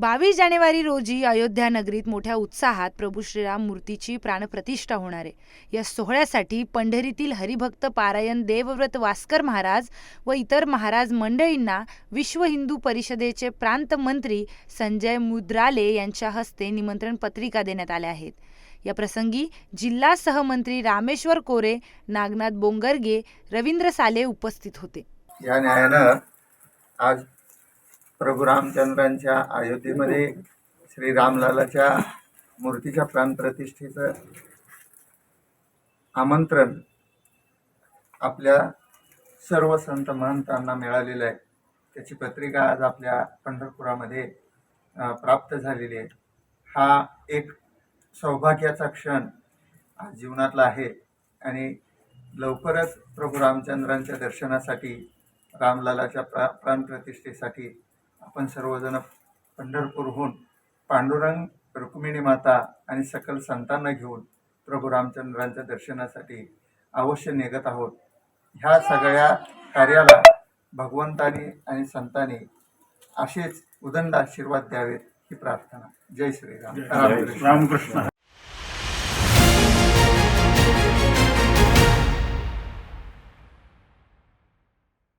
बावीस जानेवारी रोजी अयोध्या नगरीत मोठ्या उत्साहात प्रभू श्रीराम मूर्तीची प्राणप्रतिष्ठा होणार आहे. या सोहळ्यासाठी पंढरीतील हरिभक्त पारायण देवव्रत वास्कर महाराज व इतर महाराज मंडळींना विश्व हिंदू परिषदेचे प्रांत मंत्री संजय मुद्राले यांच्या हस्ते निमंत्रण पत्रिका देण्यात आल्या आहेत. या प्रसंगी जिल्हा सहमंत्री रामेश्वर कोरे नागनाथ बोंगरगे रवींद्र साले उपस्थित होते. या न्यायानं आज प्रभू रामचंद्रांच्या अयोध्येमध्ये श्री रामलालाच्या मूर्तीच्या प्राणप्रतिष्ठेचं आमंत्रण आपल्या सर्व संत महंतांना मिळालेलं आहे. त्याची पत्रिका आज आपल्या पंढरपुरामध्ये प्राप्त झालेली आहे. हा एक सौभाग्याचा क्षण आज जीवनातला आहे आणि लवकरच प्रभू रामचंद्रांच्या दर्शनासाठी रामलालाच्या प्रा प्राणप्रतिष्ठेसाठी आपण सर्वजण पंढरपूरहून पांडुरंग रुक्मिणी माता आणि सकल संतांना घेऊन प्रभू रामचंद्रांच्या दर्शनासाठी अवश्य निघत आहोत. ह्या सगळ्या कार्याला भगवंतानी आणि संतांनी असेच उदंड आशीर्वाद द्यावेत ही प्रार्थना. जय श्रीराम. रामकृष्ण. रामकृष्ण.